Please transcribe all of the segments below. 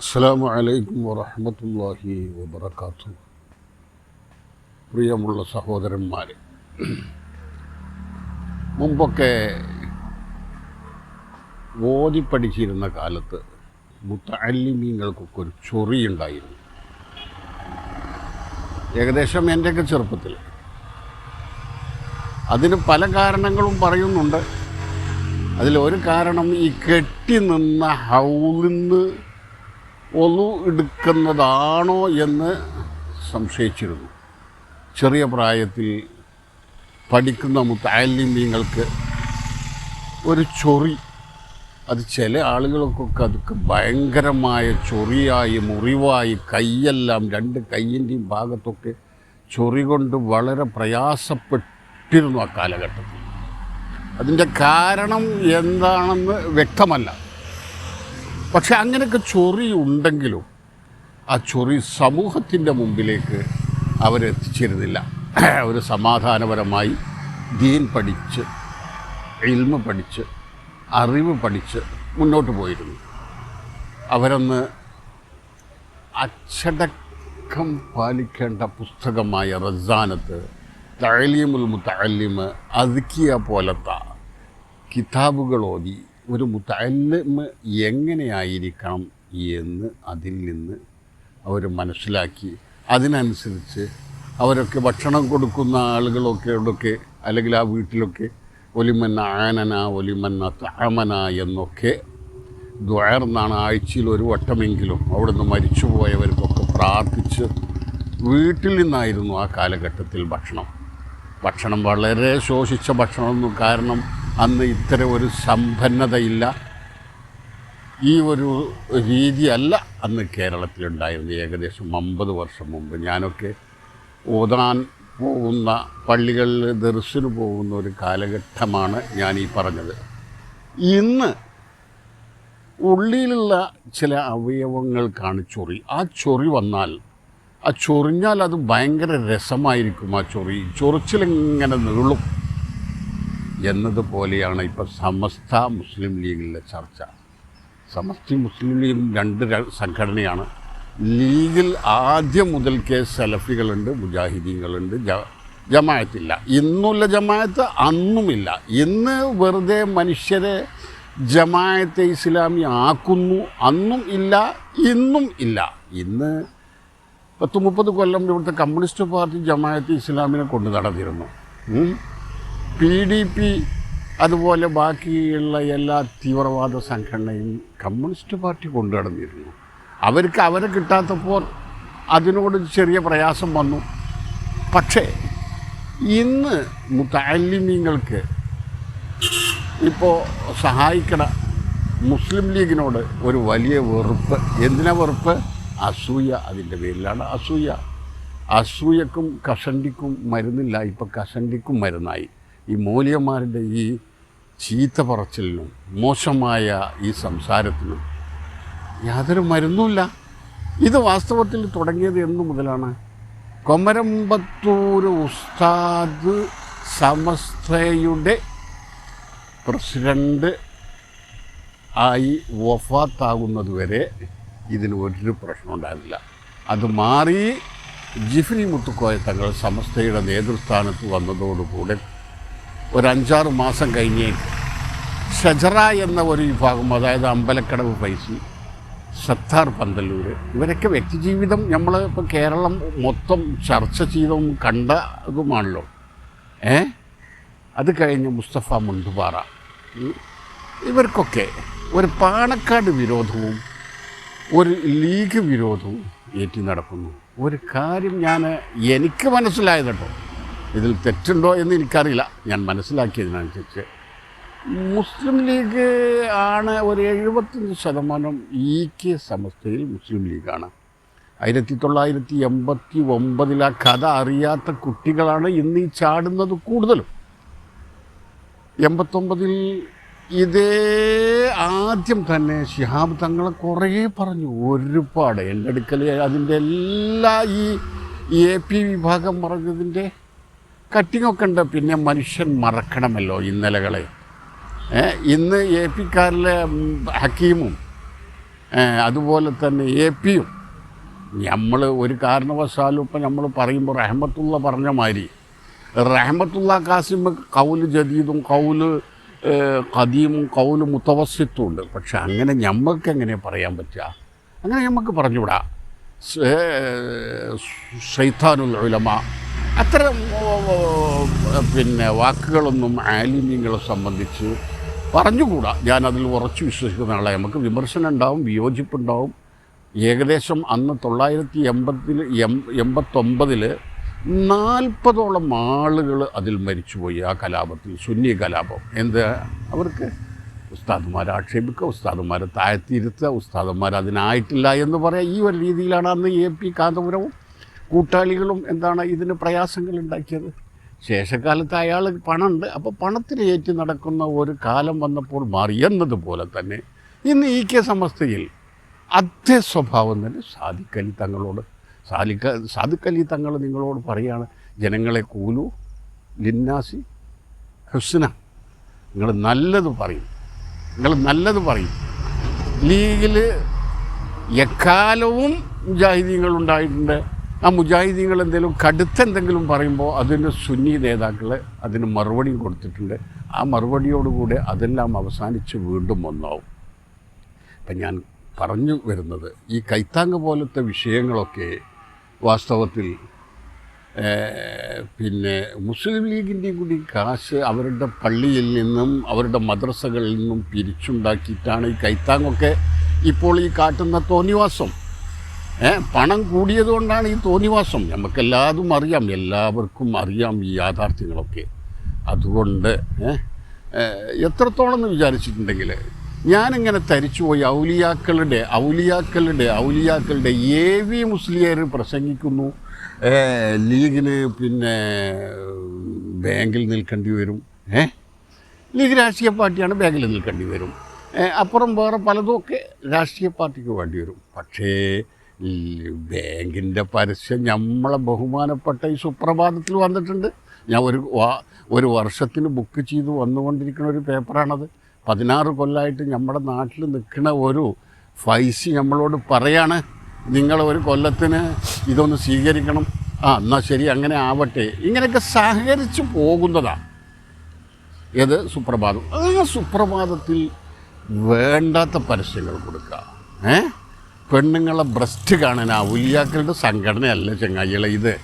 അസ്സാം വലൈക്കും വറഹമത്തല്ലാഹി വബർക്കാത്തു പ്രിയമുള്ള സഹോദരന്മാർ മുമ്പൊക്കെ ഓതി പഠിച്ചിരുന്ന കാലത്ത് മുത്തല്ലിമീങ്ങൾക്കൊക്കെ ഒരു ചൊറിയുണ്ടായിരുന്നു ഏകദേശം എന്റെയൊക്കെ ചെറുപ്പത്തിൽ. അതിന് പല കാരണങ്ങളും പറയുന്നുണ്ട്. അതിലൊരു കാരണം ഈ കെട്ടി നിന്ന ഹൗലിന്ന് ഒന്നു എടുക്കുന്നതാണോ എന്ന് സംശയിച്ചിരുന്നു. ചെറിയ പ്രായത്തിൽ പഠിക്കുന്ന മുത്താലിമീങ്ങൾക്ക് ഒരു ചൊറി അത് ചില ആളുകൾക്കൊക്കെ അതൊക്കെ ഭയങ്കരമായ ചൊറിയായി മുറിവായി കൈയെല്ലാം രണ്ട് കൈയിന്റെയും ഭാഗത്തൊക്കെ ചൊറി കൊണ്ട് വളരെ പ്രയാസപ്പെട്ടിരുന്നു ആ കാലഘട്ടത്തിൽ. അതിന്റെ കാരണം എന്താണെന്ന് വ്യക്തമല്ല. പക്ഷെ അങ്ങനെയൊക്കെ ചൊറി ഉണ്ടെങ്കിലും ആ ചൊറി സമൂഹത്തിന്റെ മുമ്പിലേക്ക് അവരെത്തിച്ചിരുന്നില്ല. ഒരു സമാധാനപരമായി ദീൻ പഠിച്ച് ഇൽമ പഠിച്ച് അറിവ് പഠിച്ച് മുന്നോട്ട് പോയിരുന്നു. അവരന്ന് അച്ചടക്കം പാലിക്കേണ്ട പുസ്തകമായ റസാനത്ത് തഴലിയമുൽ മുത്തല്ലിമ് അതുക്കിയ പോലത്തെ കിതാബുകൾ ഓതി ഒരു മുത്തല്ലിമ് എങ്ങനെയായിരിക്കണം എന്ന് അതിൽ നിന്ന് അവർ മനസ്സിലാക്കി. അതിനനുസരിച്ച് അവരൊക്കെ ഭക്ഷണം കൊടുക്കുന്ന ആളുകളൊക്കെ അല്ലെങ്കിൽ ആ വീട്ടിലൊക്കെ ഒലിമന്ന ആനന ഒലിമന്ന താമന എന്നൊക്കെ ദ്വയർന്നാണ് ആഴ്ചയിൽ ഒരു വട്ടമെങ്കിലും അവിടുന്ന് മരിച്ചുപോയവർക്കൊക്കെ പ്രാർത്ഥിച്ച് വീട്ടിൽ നിന്നായിരുന്നു ആ കാലഘട്ടത്തിൽ ഭക്ഷണം. ഭക്ഷണം വളരെ ശോഷിച്ച ഭക്ഷണമൊന്നും കാരണം അന്ന് ഇത്തരം ഒരു സമ്പന്നതയില്ല. ഈ ഒരു രീതിയല്ല അന്ന് കേരളത്തിലുണ്ടായിരുന്നത്. ഏകദേശം അമ്പത് വർഷം മുമ്പ് ഞാനൊക്കെ ഓതാൻ പോകുന്ന പള്ളികളിൽ ദർശനം പോകുന്ന ഒരു കാലഘട്ടമാണ് ഞാൻ ഈ പറഞ്ഞത്. ഇന്ന് ഉള്ളിലുള്ള ചില അവയവങ്ങൾക്കാണ് ചൊറി. ആ ചൊറി വന്നാൽ ആ ചൊറിഞ്ഞാൽ അത് ഭയങ്കര രസമായിരിക്കും ആ ചൊറി. ചൊറിച്ചിലിങ്ങനെ നീളും. എന്നതുപോലെയാണ് ഇപ്പോൾ സമസ്ത മുസ്ലിം ലീഗിലെ ചർച്ച. സമസ്ത മുസ്ലിം ലീഗ് രണ്ട് സംഘടനയാണ്. ലീഗിൽ ആദ്യം മുതൽക്കേ സലഫികളുണ്ട് മുജാഹിദീങ്ങളുണ്ട് ജ ജമായത്തില്ല. ഇന്നുള്ള ജമായത്ത് അന്നുമില്ല. ഇന്ന് വെറുതെ മനുഷ്യരെ ജമായത്തെ ഇസ്ലാമി ആക്കുന്നു. അന്നും ഇല്ല ഇന്നും ഇല്ല. ഇന്ന് പത്ത് മുപ്പത് കൊല്ലം ഇവിടുത്തെ കമ്മ്യൂണിസ്റ്റ് പാർട്ടി ജമായത്ത് ഇസ്ലാമിനെ കൊണ്ടു നടന്നിരുന്നു. പി ഡി പി അതുപോലെ ബാക്കിയുള്ള എല്ലാ തീവ്രവാദ സംഘടനയും കമ്മ്യൂണിസ്റ്റ് പാർട്ടി കൊണ്ടു നടന്നിരുന്നു. അവർക്ക് അവരെ കിട്ടാത്തപ്പോൾ അതിനോട് ചെറിയ പ്രയാസം വന്നു. പക്ഷേ ഇന്ന് മുത്താലിമീങ്ങൾക്ക് ഇപ്പോൾ സഹായിക്കണ മുസ്ലിം ലീഗിനോട് ഒരു വലിയ വെറുപ്പ്. എന്തിനാ വെറുപ്പ്? അസൂയ അതിന്റെ പേരിലാണ് അസൂയ. അസൂയക്കും കഷണ്ടിക്കും മരുന്നില്ല. ഇപ്പം കഷണ്ടിക്കും മരുന്നായി. ഈ മൂല്യന്മാരുടെ ഈ ചീത്ത പറച്ചിലിനും മോശമായ ഈ സംസാരത്തിനും യാതൊരു മരുന്നുമില്ല. ഇത് വാസ്തവത്തിൽ തുടങ്ങിയത് എന്നു മുതലാണ്. കൊമരമ്പത്തൂർ ഉസ്താദ് സമസ്തയുടെ പ്രസിഡന്റ് ആയി വഫാത്താകുന്നത് വരെ ഇതിന് ഒരു പ്രശ്നം ഉണ്ടായിരുന്നില്ല. അത് മാറി ജിഫ്രി മുത്തുക്കോയ തങ്ങൾ സമസ്തയുടെ നേതൃസ്ഥാനത്ത് വന്നതോടുകൂടെ ഒരു അഞ്ചാറ് മാസം കഴിഞ്ഞേ ഷജറ എന്ന ഒരു വിഭാഗം അതായത് അമ്പലക്കടവ് പൈസി സത്താർ പന്തല്ലൂർ ഇവരൊക്കെ വ്യക്തിജീവിതം നമ്മൾ ഇപ്പോൾ കേരളം മൊത്തം ചർച്ച ചെയ്തതും കണ്ടതുമാണല്ലോ. ഏ? അത് കഴിഞ്ഞ് മുസ്തഫ മുണ്ടുപാറ ഇവർക്കൊക്കെ ഒരു പാണക്കാട് വിരോധവും ഒരു ലീഗ് വിരോധവും ഏറ്റി നടക്കുന്നു ഒരു കാര്യം ഞാൻ എനിക്ക് മനസ്സിലായത് കേട്ടോ. ഇതിൽ തെറ്റുണ്ടോ എന്ന് എനിക്കറിയില്ല. ഞാൻ മനസ്സിലാക്കിയതിനനുസരിച്ച് മുസ്ലിം ലീഗ് ആണ് ഒരു എഴുപത്തഞ്ച് ശതമാനം ഈ കെ സമസ്തയിൽ മുസ്ലിം ലീഗാണ്. ആയിരത്തി തൊള്ളായിരത്തി എൺപത്തി ഒമ്പതിൽ ആ കഥ അറിയാത്ത കുട്ടികളാണ് ഇന്ന് ഈ ചാടുന്നത് കൂടുതലും. എൺപത്തൊമ്പതിൽ ഇതേ ആദ്യം തന്നെ ഷിഹാബ് തങ്ങളെ കുറേ പറഞ്ഞു. ഒരുപാട്. എന്റെ അടുക്കൽ അതിന്റെ എല്ലാ ഈ എ പി വിഭാഗം പറഞ്ഞതിന്റെ കട്ടിങ്ങൊക്കെ ഉണ്ട് പിന്നെ മനുഷ്യൻ മറക്കണമല്ലോ ഇന്നലകളെ. ഇന്ന് എ പിക്കാരിലെ ഹക്കീമും അതുപോലെ തന്നെ എ പിയും നമ്മൾ ഒരു കാരണവശാലും ഇപ്പം നമ്മൾ പറയുമ്പോൾ റഹമത്തുള്ള പറഞ്ഞ മാതിരി റഹമത്തുള്ള കാസിം കൗൽ ജദീദും കൗൽ കദീമും കൗൽ മുത്തവസ്യത്തും ഉണ്ട് പക്ഷെ അങ്ങനെ ഞമ്മക്ക് എങ്ങനെ പറയാൻ പറ്റുക അങ്ങനെ നമുക്ക് പറഞ്ഞുവിടാം. ഷെയ്ത്താനുൽ ഉലമ ഓ, പിന്നെ വാക്കുകളൊന്നും ആലിന്യങ്ങളെ സംബന്ധിച്ച് പറഞ്ഞുകൂടാ. ഞാനതിൽ ഉറച്ചു വിശ്വസിക്കുന്ന ആളെ നമുക്ക് വിമർശനം ഉണ്ടാവും വിയോജിപ്പുണ്ടാവും. ഏകദേശം അന്ന് തൊള്ളായിരത്തി എൺപത്തിൽ എം എൺപത്തൊമ്പതിൽ നാൽപ്പതോളം ആളുകൾ അതിൽ മരിച്ചുപോയി ആ കലാപത്തിൽ സുന്നി കലാപം. എന്ത്? അവർക്ക് ഉസ്താദുമാരെ ആക്ഷേപിക്കുക ഉസ്താദുമാരെ താഴ്ത്തിയിരുത്തുക ഉസ്താദന്മാർ അതിനായിട്ടില്ല എന്ന് പറയാം ഈ ഒരു രീതിയിലാണ് അന്ന് എ പി കാന്തപുരവും കൂട്ടാളികളും എന്താണ് ഇതിന് പ്രയാസങ്ങൾ ഉണ്ടാക്കിയത്? ശേഷകാലത്ത് അയാൾ പണമുണ്ട്. അപ്പോൾ പണത്തിന് ഏറ്റി നടക്കുന്ന ഒരു കാലം വന്നപ്പോൾ മാറി എന്നതുപോലെ തന്നെ ഇന്ന് ഈ കെ സമസ്തയിൽ അതേ സ്വഭാവം തന്നെ സാദിഖലി തങ്ങളോട്. സാലിക്ക സാദിഖലി തങ്ങൾ നിങ്ങളോട് പറയാണ് ജനങ്ങളെ കൂലു ലിന്നാസി ഹുസ്ന. നിങ്ങൾ നല്ലത് പറയും. നിങ്ങൾ നല്ലത് പറയും. ലീഗിൽ എക്കാലവും മുജാഹിദീങ്ങൾ ഉണ്ടായിട്ടുണ്ട്. ആ മുജാഹിദീങ്ങൾ എന്തെങ്കിലും കടുത്ത എന്തെങ്കിലും പറയുമ്പോൾ അതിന് സുന്നി നേതാക്കൾ അതിന് മറുപടിയും കൊടുത്തിട്ടുണ്ട്. ആ മറുപടിയോടുകൂടെ അതെല്ലാം അവസാനിച്ച് വീണ്ടും ഒന്നാവും. അപ്പം ഞാൻ പറഞ്ഞു വരുന്നത് ഈ കൈത്താങ് പോലത്തെ വിഷയങ്ങളൊക്കെ വാസ്തവത്തിൽ പിന്നെ മുസ്ലിം ലീഗിന്റെയും കൂടി കാശ് അവരുടെ പള്ളിയിൽ നിന്നും അവരുടെ മദ്രസകളിൽ നിന്നും പിരിച്ചുണ്ടാക്കിയിട്ടാണ് ഈ കൈത്താങ്ങൊക്കെ ഇപ്പോൾ ഈ കാട്ടുന്ന തോന്നിവാസം. പണം കൂടിയതുകൊണ്ടാണ് ഈ തോന്നിവാസം. നമുക്കെല്ലാതും അറിയാം. എല്ലാവർക്കും അറിയാം ഈ യാഥാർത്ഥ്യങ്ങളൊക്കെ. അതുകൊണ്ട് എത്രത്തോളം എന്ന് വിചാരിച്ചിട്ടുണ്ടെങ്കിൽ ഞാനിങ്ങനെ തരിച്ചുപോയി ഔലിയാക്കളുടെ ഔലിയാക്കളുടെ ഔലിയാക്കളുടെ എ വി മുസ്ലിയർ പ്രസംഗിക്കുന്നു ലീഗിന് പിന്നെ ബാങ്കിൽ നിൽക്കേണ്ടി വരും. ഏ ലീഗ് രാഷ്ട്രീയ പാർട്ടിയാണ് ബാങ്കിൽ നിൽക്കേണ്ടി വരും. അപ്പുറം വേറെ പലതുമൊക്കെ രാഷ്ട്രീയ പാർട്ടിക്ക് വേണ്ടി വരും. പക്ഷേ ബാങ്കിന്റെ പരസ്യം നമ്മളെ ബഹുമാനപ്പെട്ട ഈ സുപ്രഭാതത്തിൽ വന്നിട്ടുണ്ട്. ഞാൻ ഒരു ഒരു വർഷത്തിന് ബുക്ക് ചെയ്ത് വന്നുകൊണ്ടിരിക്കുന്ന ഒരു പേപ്പറാണത്. പതിനാറ് കൊല്ലമായിട്ട് നമ്മുടെ നാട്ടിൽ നിൽക്കുന്ന ഒരു ഫൈസി നമ്മളോട് പറയാണ് നിങ്ങൾ ഒരു കൊല്ലത്തിന് ഇതൊന്ന് സ്വീകരിക്കണം. ആ എന്നാൽ ശരി അങ്ങനെ ആവട്ടെ. ഇങ്ങനെയൊക്കെ സഹകരിച്ച് പോകുന്നതാണ് ഏത് സുപ്രഭാതം? ആ സുപ്രഭാതത്തിൽ വേണ്ടാത്ത പരസ്യങ്ങൾ കൊടുക്കുക. ഏ? പെണ്ണുങ്ങളെ ബ്രസ്റ്റ് കാണാൻ ഔലിയാക്കളുടെ സംഘടനയല്ല ചങ്ങായികളെ ഇത്.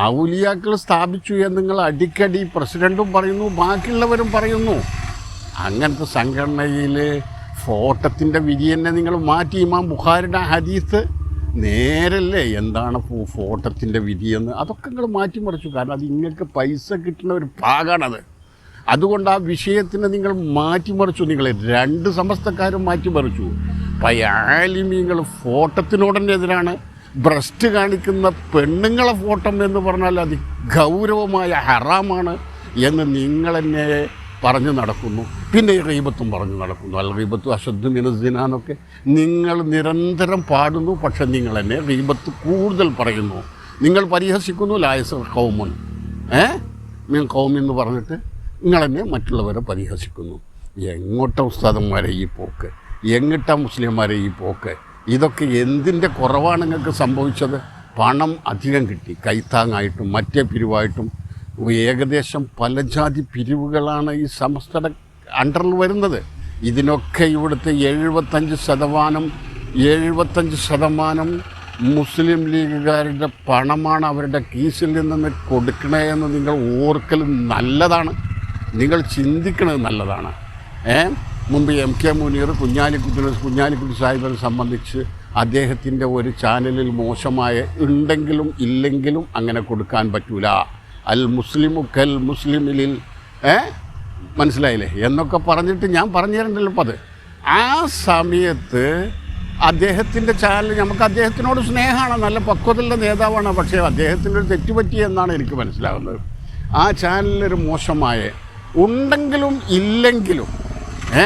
ഔലിയാക്കൾ സ്ഥാപിച്ചു എന്ന് നിങ്ങൾ അടിക്കടി പ്രസിഡന്റും പറയുന്നു ബാക്കിയുള്ളവരും പറയുന്നു. അങ്ങനത്തെ സംഘടനയിൽ ഫോട്ടത്തിന്റെ വിധി തന്നെ നിങ്ങൾ മാറ്റി. ഇമാം ബുഖാരിയുടെ ഹദീസ് നേരല്ലേ എന്താണ് ഫോട്ടത്തിന്റെ വിധിയെന്ന് അതൊക്കെ നിങ്ങൾ മാറ്റിമറിച്ചു. കാരണം അത് നിങ്ങൾക്ക് പൈസ കിട്ടുന്ന ഒരു ഭാഗമാണത് അതുകൊണ്ട് ആ വിഷയത്തിനെ നിങ്ങൾ മാറ്റിമറിച്ചു. നിങ്ങൾ രണ്ട് സമസ്തക്കാരും മാറ്റിമറിച്ചു. പയാലിമീങ്ങൾ ഫോട്ടത്തിനോടനെതിരാണ് ബ്രസ്റ്റ് കാണിക്കുന്ന പെണ്ണുങ്ങളെ ഫോട്ടം എന്ന് പറഞ്ഞാൽ അത് ഗൗരവമായ ഹറാമാണ് എന്ന് നിങ്ങൾ നിങ്ങളെന്നെ പറഞ്ഞു നടക്കുന്നു. പിന്നെ റീബത്തും പറഞ്ഞു നടക്കുന്നു. അല്ല റീബത്തും അശുദ്ധ മിനസിനാന്നൊക്കെ നിങ്ങൾ നിരന്തരം പാടുന്നു. പക്ഷെ നിങ്ങൾ എന്നെ റീബത്ത് കൂടുതൽ പറയുന്നു. നിങ്ങൾ പരിഹസിക്കുന്നു. ലായസ കൗമൻ ഏ? മീൻ കൗമെന്ന് എന്ന് പറഞ്ഞിട്ട് നിങ്ങളെന്നെ മറ്റുള്ളവരെ പരിഹസിക്കുന്നു. എങ്ങോട്ട ഉസ്താദന്മാരെ ഈ പോക്ക്? എങ്ങിട്ട മുസ്ലിംമാരെ ഈ പോക്ക്? ഇതൊക്കെ എന്തിന്റെ കുറവാണ് നിങ്ങൾക്ക് സംഭവിച്ചത്? പണം അധികം കിട്ടി. കൈത്താങ്ങായിട്ടും മറ്റേ പിരിവായിട്ടും. ഏകദേശം പല ജാതി പിരിവുകളാണ് ഈ സമസ്തയുടെ അണ്ടറിൽ വരുന്നത്. ഇതിനൊക്കെ ഇവിടുത്തെ എഴുപത്തഞ്ച് ശതമാനം എഴുപത്തഞ്ച് ശതമാനം മുസ്ലിം ലീഗുകാരുടെ പണമാണ് അവരുടെ കീസിൽ നിന്ന് കൊടുക്കണേ എന്ന് നിങ്ങൾ ഓർക്കൽ നല്ലതാണ്. നിങ്ങൾ ചിന്തിക്കുന്നത് നല്ലതാണ്. ഏ? മുമ്പ് എം കെ മുനീർ കുഞ്ഞാലിക്കുട്ടി കുഞ്ഞാലിക്കുട്ടി സാഹിബിനെ സംബന്ധിച്ച് അദ്ദേഹത്തിന്റെ ഒരു ചാനലിൽ മോശമായ ഉണ്ടെങ്കിലും ഇല്ലെങ്കിലും അങ്ങനെ കൊടുക്കാൻ പറ്റൂല. അൽ മുസ്ലിമു കൽ മുസ്ലിമിലിൽ ഏ? മനസ്സിലായില്ലേ? എന്നൊക്കെ പറഞ്ഞിട്ട് ഞാൻ പറഞ്ഞു തരണ്ടല്ലോ അത്. ആ സമയത്ത് അദ്ദേഹത്തിന്റെ ചാനൽ നമുക്ക് അദ്ദേഹത്തിനോട് സ്നേഹമാണ് നല്ല പക്വതയുള്ള നേതാവാണ് പക്ഷേ അദ്ദേഹത്തിന്റെ ഒരു തെറ്റുപറ്റി എന്നാണ് എനിക്ക് മനസ്സിലാകുന്നത് ആ ചാനലിലൊരു മോശമായ ഉണ്ടെങ്കിലും ഇല്ലെങ്കിലും ഏ?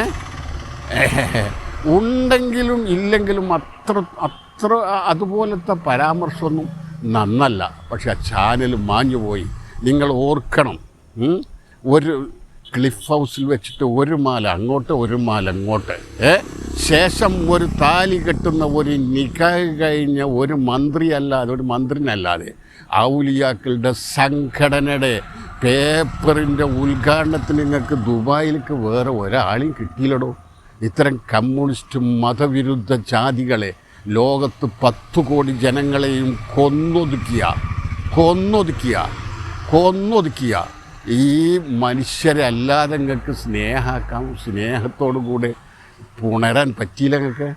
ഉണ്ടെങ്കിലും ഇല്ലെങ്കിലും അത്ര അത്ര അതുപോലത്തെ പരാമർശമൊന്നും നന്നല്ല. പക്ഷെ ആ ചാനൽ മാഞ്ഞു പോയി. നിങ്ങൾ ഓർക്കണം ഒരു ക്ലിഫ് ഹൗസിൽ വെച്ചിട്ട് ഒരു മാല അങ്ങോട്ട് ഒരു മാല അങ്ങോട്ട് ഏ? ശേഷം ഒരു താലി കെട്ടുന്ന ഒരു നിക്കാഹ് കഴിഞ്ഞ ഒരു മന്ത്രി മന്ത്രിയല്ലാതെ ഒരു മന്ത്രിനല്ലാതെ ഔലിയാക്കളുടെ സംഘടനയുടെ പേപ്പറിന്റെ ഉദ്ഘാടനത്തിന് നിങ്ങൾക്ക് ദുബായിലേക്ക് വേറെ ഒരാളെയും കിട്ടിയില്ലടോ. ഇത്തരം കമ്മ്യൂണിസ്റ്റ് മതവിരുദ്ധ ജാതികളെ ലോകത്ത് പത്ത് കോടി ജനങ്ങളെയും കൊന്നൊതുക്കിയ കൊന്നൊതുക്കിയ കൊന്നൊതുക്കിയ ഈ മനുഷ്യരല്ലാതെ നിങ്ങൾക്ക് സ്നേഹാക്കാം സ്നേഹത്തോടു കൂടെ പുണരാൻ പറ്റിയില്ല നിങ്ങൾക്ക്?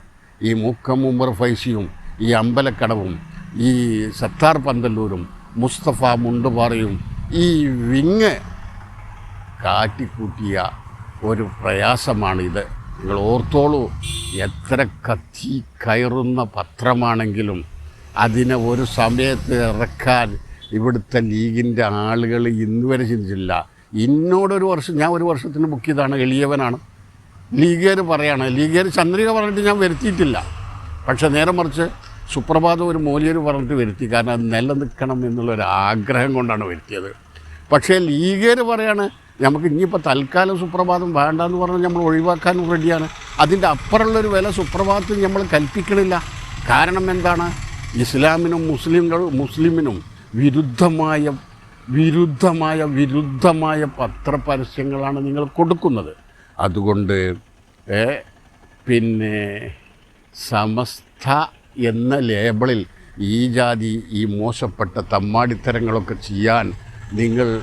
ഈ മുക്കം ഉമ്മർ ഫൈസിയും ഈ അമ്പലക്കടവും ഈ സത്താർ പന്തല്ലൂരും മുസ്തഫ മുണ്ടുപാറയും ഈ വിങ് കാട്ടിക്കൂട്ടിയ ഒരു പ്രയാസമാണിത്. നിങ്ങൾ ഓർത്തോളൂ എത്ര കത്തി കയറുന്ന പത്രമാണെങ്കിലും അതിനെ ഒരു സമയത്ത് ഇറക്കാൻ ഇവിടുത്തെ ലീഗിന്റെ ആളുകൾ ഇന്ന് വരെ ചിന്തിച്ചില്ല ഇന്നോടൊരു വർഷം ഞാൻ ഒരു വർഷത്തിന് ബുക്ക് ചെയ്താണ് എളിയവനാണ്. ലീഗുകാർ പറയാണ് ലീഗുകാർ ചന്ദ്രിക പറഞ്ഞിട്ട് ഞാൻ വരുത്തിയിട്ടില്ല. പക്ഷേ നേരെ മറിച്ച് സുപ്രഭാതം ഒരു മൂല്യർ പറഞ്ഞിട്ട് വരുത്തി. കാരണം അത് നിലനിൽക്കണം എന്നുള്ളൊരു ആഗ്രഹം കൊണ്ടാണ് വരുത്തിയത്. പക്ഷേ ലീഗേര് പറയാണ് നമുക്ക് ഇനിയിപ്പോൾ തൽക്കാലം സുപ്രഭാതം വേണ്ടെന്ന് പറഞ്ഞാൽ നമ്മൾ ഒഴിവാക്കാനും റെഡിയാണ്. അതിന്റെ അപ്പുറമുള്ളൊരു വില സുപ്രഭാതത്തിൽ നമ്മൾ കൽപ്പിക്കണില്ല. കാരണം എന്താണ്? ഇസ്ലാമിനും മുസ്ലിങ്ങൾ മുസ്ലിമിനും വിരുദ്ധമായ വിരുദ്ധമായ വിരുദ്ധമായ പത്രപരസ്യങ്ങളാണ് നിങ്ങൾ കൊടുക്കുന്നത്. അതുകൊണ്ട് പിന്നെ സമസ്ത എന്ന ലേബിളിൽ ഈ ജാതി ഈ മോശപ്പെട്ട തമ്മാടിത്തരങ്ങളൊക്കെ ചെയ്യാൻ നിങ്ങൾ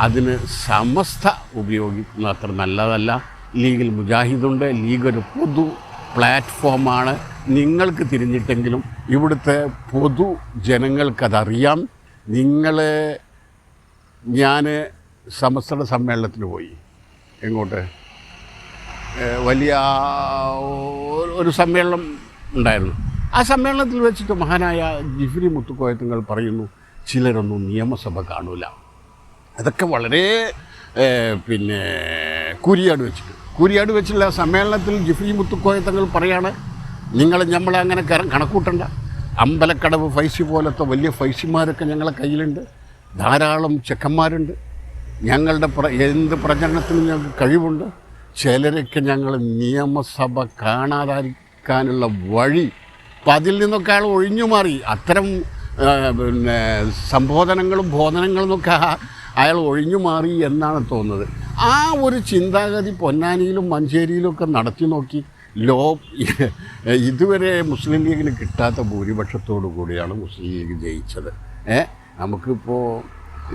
അതിന് സമസ്ത ഉപയോഗിക്കുന്നത് അത്ര നല്ലതല്ല. ലീഗിൽ മുജാഹിദുണ്ട് ലീഗ് ഒരു പൊതു പ്ലാറ്റ്ഫോമാണ്. നിങ്ങൾക്ക് തിരിഞ്ഞിട്ടെങ്കിലും ഇവിടുത്തെ പൊതു ജനങ്ങൾക്കതറിയാം. നിങ്ങൾ ഞാൻ സമസ്ത സമ്മേളനത്തിന് പോയി. എങ്ങോട്ട്? വലിയ ഒരു- ഒരു സമ്മേളനം ഉണ്ടായിരുന്നു. ആ സമ്മേളനത്തിൽ വെച്ചിട്ട് മഹാനായ ജിഫ്രി മുത്തുക്കോയത്തുങ്ങൾ പറയുന്നു ചിലരൊന്നും നിയമസഭ കാണൂല. അതൊക്കെ വളരെ പിന്നെ കൂരിയാട് വെച്ചിട്ട്. കൂരിയാട് വെച്ചുള്ള സമ്മേളനത്തിൽ ജിഫ്രി മുത്തുക്കോയത്തങ്ങൾ പറയാണ് നിങ്ങൾ നമ്മളെ അങ്ങനെ കണക്കൂട്ടണ്ട. അമ്പലക്കടവ് ഫൈസി പോലത്തെ വലിയ ഫൈസിമാരൊക്കെ ഞങ്ങളെ കയ്യിലുണ്ട്. ധാരാളം ചെക്കന്മാരുണ്ട്. ഞങ്ങളുടെ പ്ര എന്ത് പ്രചരണത്തിനും ഞങ്ങൾക്ക് കഴിവുണ്ട്. ചിലരൊക്കെ ഞങ്ങൾ നിയമസഭ കാണാതിരിക്കാനുള്ള വഴി അപ്പം അതിൽ നിന്നൊക്കെ അയാൾ ഒഴിഞ്ഞു മാറി. അത്തരം പിന്നെ സംബോധനങ്ങളും ബോധനങ്ങളും ഒക്കെ അയാൾ ഒഴിഞ്ഞു മാറി എന്നാണ് തോന്നുന്നത്. ആ ഒരു ചിന്താഗതി പൊന്നാനിയിലും മഞ്ചേരിയിലും ഒക്കെ നടത്തി നോക്കി. ലോ ഇതുവരെ മുസ്ലിം ലീഗിന് കിട്ടാത്ത ഭൂരിപക്ഷത്തോടു കൂടിയാണ് മുസ്ലിം ലീഗ് ജയിച്ചത്. ഏ? നമുക്കിപ്പോൾ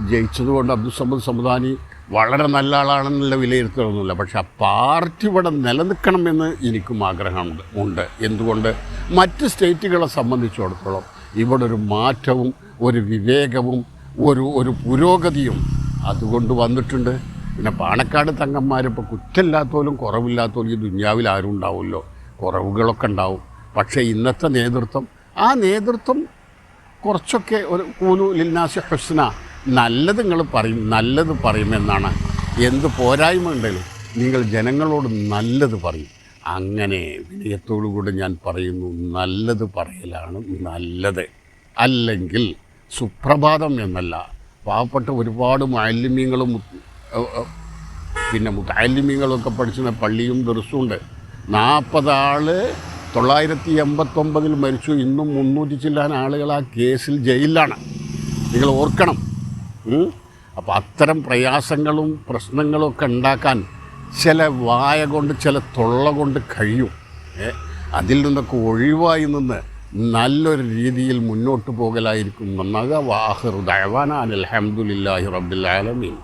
ജയിച്ചതുകൊണ്ട് അബ്ദുൽ സമദ് സമദാനി വളരെ നല്ല ആളാണെന്നുള്ള വിലയിരുത്തലൊന്നുമില്ല. പക്ഷെ ആ പാർട്ടി ഇവിടെ നിലനിൽക്കണമെന്ന് എനിക്കും ആഗ്രഹമുണ്ട് ഉണ്ട്. എന്തുകൊണ്ട്? മറ്റ് സ്റ്റേറ്റുകളെ സംബന്ധിച്ചിടത്തോളം ഇവിടെ ഒരു മാറ്റവും ഒരു വിവേകവും ഒരു ഒരു പുരോഗതിയും അതുകൊണ്ട് വന്നിട്ടുണ്ട്. പിന്നെ പാണക്കാട് തങ്ങന്മാരിപ്പോൾ കുറ്റമില്ലാത്തോലും കുറവില്ലാത്തോലും ഈ ദുന്യാവിൽ ആരും ഉണ്ടാവുമല്ലോ. കുറവുകളൊക്കെ ഉണ്ടാവും. പക്ഷേ ഇന്നത്തെ നേതൃത്വം ആ നേതൃത്വം കുറച്ചൊക്കെ ഒരു കൂലു ലിന്നാസി ഹുസ്ന നല്ലത് നിങ്ങൾ പറയും നല്ലത് പറയുമെന്നാണ്. എന്ത് പോരായ്മ ഉണ്ടെങ്കിലും നിങ്ങൾ ജനങ്ങളോട് നല്ലത് പറയും. അങ്ങനെ വിനയത്തോടുകൂടി ഞാൻ പറയുന്നു നല്ലത് പറയലാണ് നല്ലത്. അല്ലെങ്കിൽ സുപ്രഭാതം എന്നല്ല പാവപ്പെട്ട ഒരുപാട് മാലിന്യങ്ങളും പിന്നെ മുത്താലിമ്യങ്ങളൊക്കെ പഠിച്ചിരുന്ന പള്ളിയും ദർസുണ്ട് നാൽപ്പത് ആൾ തൊള്ളായിരത്തി എൺപത്തൊമ്പതിൽ മരിച്ചു. ഇന്നും മുന്നൂറ്റി ചില്ലാൻ ആളുകൾ ആ കേസിൽ ജയിലിലാണ്. നിങ്ങൾ ഓർക്കണം അപ്പോൾ അത്തരം പ്രയാസങ്ങളും പ്രശ്നങ്ങളും ഒക്കെ ഉണ്ടാക്കാൻ ചില വായ കൊണ്ട് ചില തൊള്ള കൊണ്ട് കഴിയും. അതിൽ നിന്നൊക്കെ ഒഴിവായി നിന്ന് നല്ലൊരു രീതിയിൽ മുന്നോട്ട് പോകലായിരിക്കും. നന്നാകുക വാഹിർ ദഴവാന അലഹമുല്ലാഹി റബ്ബിൽ ആലമീൻ.